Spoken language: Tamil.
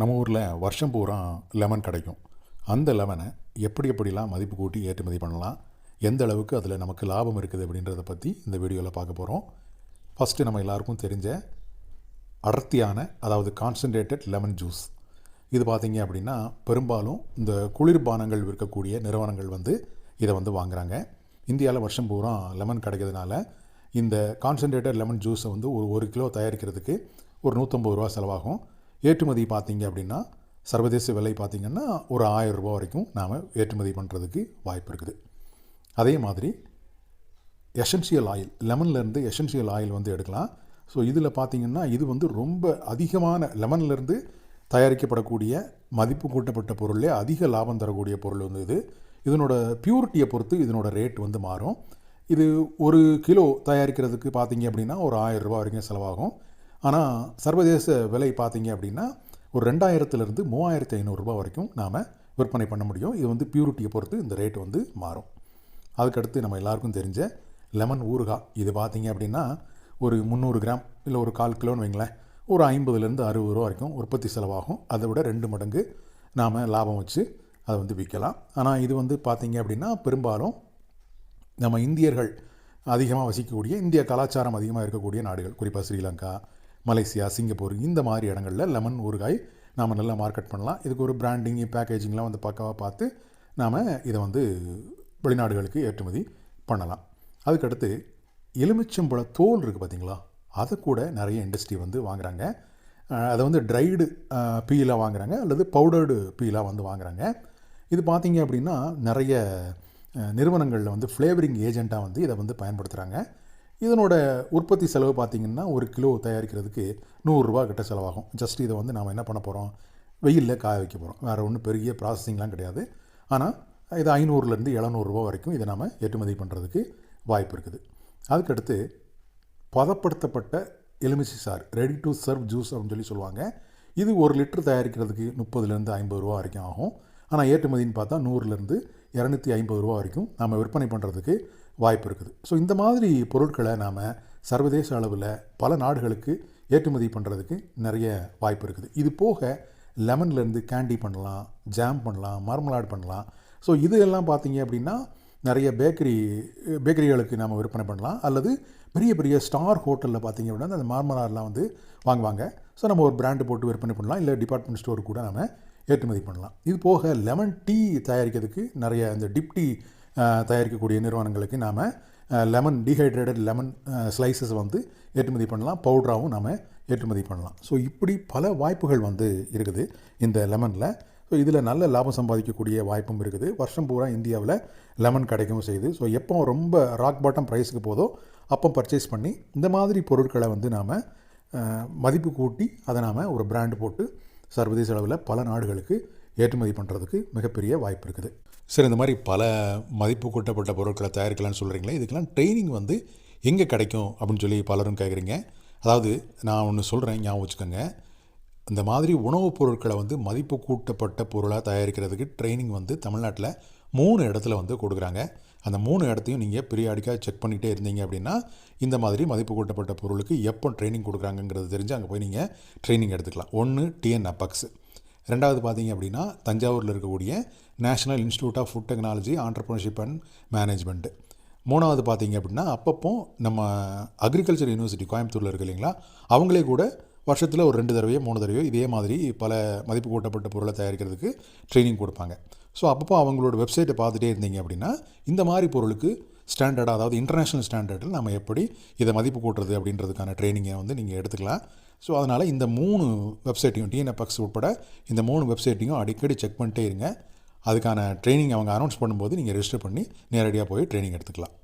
நம்ம ஊரில் வருஷம் பூரா லெமன் கிடைக்கும். அந்த லெமனை எப்படி எப்படிலாம் மதிப்பு கூட்டி ஏற்றுமதி பண்ணலாம்? எந்த அளவுக்கு அதில் நமக்கு லாபம் இருக்குது அப்படின்றத பற்றி இந்த வீடியோவில் பார்க்க போகிறோம் ஃபஸ்ட்டு நம்ம எல்லாருக்கும் தெரிஞ்ச அடர்த்தியான அதாவது கான்சன்ட்ரேட்டட் லெமன் ஜூஸ் இது பார்த்தீங்க அப்படின்னா பெரும்பாலும் இந்த குளிர்பானங்கள் விற்கக்கூடிய நிறுவனங்கள் வந்து இதை வந்து வாங்குறாங்க. இந்தியாவில் வருஷம் பூரா லெமன் கிடைக்கிறதுனால இந்த கான்சன்ட்ரேட்டட் லெமன் ஜூஸை வந்து ஒரு ஒரு கிலோ தயாரிக்கிறதுக்கு ஒரு நூற்றம்பது ரூபா செலவாகும். ஏற்றுமதி பார்த்தீங்க அப்படின்னா சர்வதேச விலை பார்த்திங்கன்னா ஒரு ஆயிரம் ரூபா வரைக்கும் நாம் ஏற்றுமதி பண்ணுறதுக்கு வாய்ப்பு இருக்குது. அதே மாதிரி எசென்ஷியல் ஆயில் லெமன்லேருந்து எசென்ஷியல் ஆயில் வந்து எடுக்கலாம். ஸோ இதில் பார்த்தீங்கன்னா இது வந்து ரொம்ப அதிகமான லெமன்லேருந்து தயாரிக்கப்படக்கூடிய மதிப்பு கூட்டப்பட்ட பொருளே அதிக லாபம் தரக்கூடிய பொருள் வந்து இது. இதனோட பியூரிட்டியை பொறுத்து இதனோட ரேட் வந்து மாறும். இது ஒரு கிலோ தயாரிக்கிறதுக்கு பார்த்தீங்க அப்படின்னா ஒரு ஆயிரம் ரூபா வரைக்கும் செலவாகும். ஆனால் சர்வதேச விலை பார்த்தீங்க அப்படின்னா ஒரு ரெண்டாயிரத்துலேருந்து மூவாயிரத்து ஐநூறுரூபா வரைக்கும் நாம் விற்பனை பண்ண முடியும். இது வந்து பியூரிட்டியை பொறுத்து இந்த ரேட் வந்து மாறும். அதுக்கடுத்து நம்ம எல்லாருக்கும் தெரிஞ்ச லெமன் ஊறுகாய். இது பார்த்தீங்க அப்படின்னா ஒரு முந்நூறு கிராம் இல்லை ஒரு கால் கிலோன்னு வைங்களேன் ஒரு ஐம்பதுலேருந்து அறுபது ரூபா வரைக்கும் உற்பத்தி செலவாகும். அதை விட ரெண்டு மடங்கு நாம் லாபம் வச்சு அதை வந்து விற்கலாம். ஆனால் இது வந்து பார்த்தீங்க அப்படின்னா பெரும்பாலும் நம்ம இந்தியர்கள் அதிகமாக வசிக்கக்கூடிய இந்திய கலாச்சாரம் அதிகமாக இருக்கக்கூடிய நாடுகள். குறிப்பாக ஸ்ரீலங்கா மலேசியா சிங்கப்பூர் இந்த மாதிரி இடங்களில் லெமன் ஊறுகாய் நாம் நல்லா மார்க்கெட் பண்ணலாம். இதுக்கு ஒரு பிராண்டிங் பேக்கேஜிங்லாம் வந்து பக்காவாக பார்த்து நாம் இதை வந்து வெளிநாடுகளுக்கு ஏற்றுமதி பண்ணலாம். அதுக்கடுத்து எலுமிச்சம்பழ தோல் இருக்குது பார்த்தீங்களா அதை கூட நிறைய இண்டஸ்ட்ரி வந்து வாங்குறாங்க. அதை வந்து ட்ரைடு பீலாக வாங்குறாங்க அல்லது பவுடர்டு பீலாக வந்து வாங்குறாங்க. இது பார்த்தீங்க அப்படின்னா நிறைய நிறுவனங்களில் வந்து ஃப்ளேவரிங் ஏஜெண்ட்டாக வந்து இதை வந்து பயன்படுத்துகிறாங்க இதனோட உற்பத்தி செலவு பார்த்திங்கன்னா ஒரு கிலோ தயாரிக்கிறதுக்கு நூறுரூவா கிட்ட செலவாகும். ஜஸ்ட் இதை வந்து நாம் என்ன பண்ண போகிறோம் வெயிலில் காய வைக்க போகிறோம் வேறு ஒன்றும் பெரிய ப்ராசஸிங்லாம் கிடையாது. ஆனால் இது ஐநூறுலேருந்து எழுநூறுபா வரைக்கும் இதை நாம் ஏற்றுமதி பண்ணுறதுக்கு வாய்ப்பு இருக்குது. அதுக்கடுத்து பதப்படுத்தப்பட்ட எலுமிச்சை சாறு ரெடி டு சர்வ் ஜூஸ் அப்படின்னு சொல்லி சொல்லுவாங்க. இது ஒரு லிட்டர் தயாரிக்கிறதுக்கு முப்பதுலேருந்து ஐம்பது ரூபா வரைக்கும் ஆகும். ஆனால் ஏற்றுமதின்னு பார்த்தா நூறுலேருந்து இரநூத்தி ஐம்பது ரூபா வரைக்கும் நம்ம விற்பனை பண்ணுறதுக்கு வாய்ப்பு இருக்குது. ஸோ இந்த மாதிரி பொருட்களை நாம் சர்வதேச அளவில் பல நாடுகளுக்கு ஏற்றுமதி பண்ணுறதுக்கு நிறைய வாய்ப்பு இருக்குது. இது போக லெமன்லேருந்து கேண்டி பண்ணலாம் ஜாம் பண்ணலாம் மார்மலாட் பண்ணலாம். ஸோ இது எல்லாம் பார்த்தீங்க அப்படின்னா நிறைய பேக்கரி பேக்கரிகளுக்கு நம்ம விற்பனை பண்ணலாம். அல்லது பெரிய பெரிய ஸ்டார் ஹோட்டலில் பார்த்தீங்க அப்படின்னா அந்த மார்மலாட்லாம் வந்து வாங்குவாங்க. ஸோ நம்ம ஒரு பிராண்டு போட்டு விற்பனை பண்ணலாம். இல்லை டிபார்ட்மெண்ட் ஸ்டோர் கூட நம்ம ஏற்றுமதி பண்ணலாம். இது போக லெமன் டீ தயாரிக்கிறதுக்கு நிறைய இந்த டிப் டீ தயாரிக்கக்கூடிய நிறுவனங்களுக்கு நாம் லெமன் டீஹைட்ரேட்டட் லெமன் ஸ்லைசஸ் வந்து ஏற்றுமதி பண்ணலாம். பவுடராகவும் நாம் ஏற்றுமதி பண்ணலாம். ஸோ இப்படி பல வாய்ப்புகள் வந்து இருக்குது இந்த லெமனில் ஸோ இதில் நல்ல லாபம் சம்பாதிக்கக்கூடிய வாய்ப்பும் இருக்குது. வருஷம் பூரா இந்தியாவில் லெமன் கிடைக்கவும் செய்யுது. ஸோ எப்போ ரொம்ப ராக் பாட்டம் ப்ரைஸுக்கு போதோ அப்போ பர்ச்சேஸ் பண்ணி இந்த மாதிரி பொருட்களை வந்து நாம் மதிப்பு கூட்டி அதை நாம் ஒரு பிராண்டு போட்டு சர்வதேச அளவில் பல நாடுகளுக்கு ஏற்றுமதி பண்ணுறதுக்கு மிகப்பெரிய வாய்ப்பு இருக்குது. சரி இந்த மாதிரி பல மதிப்பு கூட்டப்பட்ட பொருட்களை தயாரிக்கலாம்னு சொல்கிறீங்களே இதுக்கெல்லாம் ட்ரைனிங் வந்து எங்கே கிடைக்கும் அப்படின்னு சொல்லி பலரும் கேட்குறீங்க அதாவது நான் ஒன்று சொல்கிறேன் ஞாபகம் வச்சுக்கோங்க. இந்த மாதிரி உணவுப் பொருட்களை வந்து மதிப்பு கூட்டப்பட்ட பொருளாக தயாரிக்கிறதுக்கு ட்ரைனிங் வந்து தமிழ்நாட்டில் மூணு இடத்துல வந்து கொடுக்குறாங்க. அந்த மூணு இடத்தையும் நீங்கள் பீரியாடிக்காக செக் பண்ணிகிட்டே இருந்தீங்க அப்படின்னா இந்த மாதிரி மதிப்பு கூட்டப்பட்ட பொருளுக்கு எப்போ ட்ரைனிங் கொடுக்குறாங்கங்கிறது தெரிஞ்சு அங்கே போய் நீங்கள் ட்ரைனிங் எடுத்துக்கலாம். ஒன்று டிஎன் அப்பக்ஸு ரெண்டாவது பார்த்தீங்க அப்படின்னா தஞ்சாவூரில் இருக்கக்கூடிய national institute of food technology entrepreneurship and management மூணாவது பார்த்தீங்க அப்படின்னா அப்பப்போ நம்ம அக்ரிகல்ச்சர் யூனிவர்சிட்டி கோயம்புத்தூரில் இருக்கு இல்லைங்களா? அவங்களே கூட வருஷத்தில் ஒரு ரெண்டு தடவையோ மூணு தடவையோ இதே மாதிரி பல மதிப்பு கூட்டப்பட்ட பொருளை தயாரிக்கிறதுக்கு ட்ரைனிங் கொடுப்பாங்க. ஸோ அப்பப்போ அவங்களோட வெப்சைட்டை பார்த்துட்டே இருந்தீங்க அப்படின்னா இந்த மாதிரி பொருளுக்கு ஸ்டாண்டர்டாக அதாவது இன்டர்நேஷ்னல் ஸ்டாண்டர்டில் நம்ம எப்படி இதை மதிப்பு கூட்டுறது அப்படின்றதுக்கான ட்ரைனிங்கை வந்து நீங்கள் எடுத்துக்கலாம். ஸோ அதனால் இந்த மூணு வெப்சைட்டையும் டிஎன்எஃப்எக்ஸ் உட்பட இந்த மூணு வெப்சைட்டையும் அடிக்கடி செக் பண்ணிட்டே இருங்க. அதுக்கான ட்ரைனிங் அவங்க அனௌன்ஸ் பண்ணும்போது நீங்கள் ரெஜிஸ்டர் பண்ணி நேரடியாக போய் ட்ரைனிங் எடுத்துக்கலாம்.